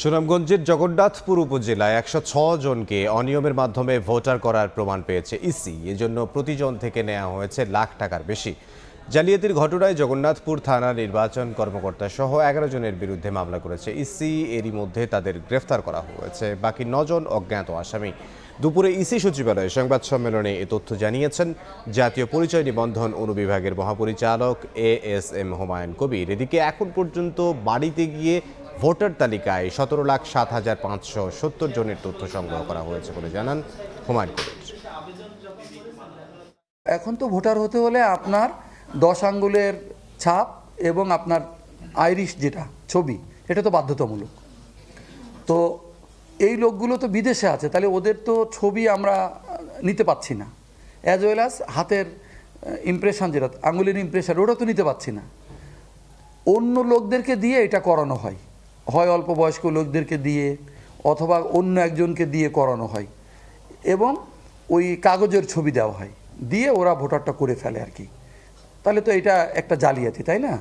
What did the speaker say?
সুনামগঞ্জের জগন্নাথপুর উপজেলায় একশো জনকে অনিয়মের মাধ্যমে ভোটার করার প্রমাণ পেয়েছে ইসি। এজন্য প্রতিজন থেকে নেওয়া হয়েছে লাখ টাকার বেশি। জালিয়াতির ঘটনায় জগন্নাথপুর থানা নির্বাচন কর্মকর্তা সহ এগারো জনের বিরুদ্ধে মামলা করেছে ইসি। এরই মধ্যে তাদের গ্রেফতার করা হয়েছে। বাকি নজন অজ্ঞাত আসামি। দুপুরে ইসি সচিবালয়ে সংবাদ সম্মেলনে এ তথ্য জানিয়েছেন জাতীয় পরিচয় নিবন্ধন অনুবিভাগের মহাপরিচালক A S M Humayun Kabir. এদিকে এখন পর্যন্ত বাড়িতে গিয়ে ভোটার তালিকায় সতেরো লাখ সাত হাজার পাঁচশো সত্তর জনের তথ্য সংগ্রহ করা হয়েছে বলে জানান হুমায়ুন কবির। এখন তো ভোটার হতে হলে আপনার দশ আঙ্গুলের ছাপ এবং আপনার আইরিশ যেটা, ছবি এটা তো বাধ্যতামূলক। তো এই লোকগুলো তো বিদেশে আছে, তাহলে ওদের তো ছবি আমরা নিতে পাচ্ছি না। অ্যাজ ওয়েল অ্যাজ হাতের ইমপ্রেশন যেটা আঙুলের ইমপ্রেশন ওটা তো নিতে পাচ্ছি না। অন্য লোকদেরকে দিয়ে এটা করানো হয়। হয় অল্প বয়স্ক লোকদেরকে দিয়ে অথবা অন্য একজনকে দিয়ে করানো হয় এবং ওই কাগজের ছবি দেওয়া হয়, দিয়ে ওরা ভোটারটা করে ফেলে আর কি। তাহলে তো এটা একটা জালিয়াতি, তাই না?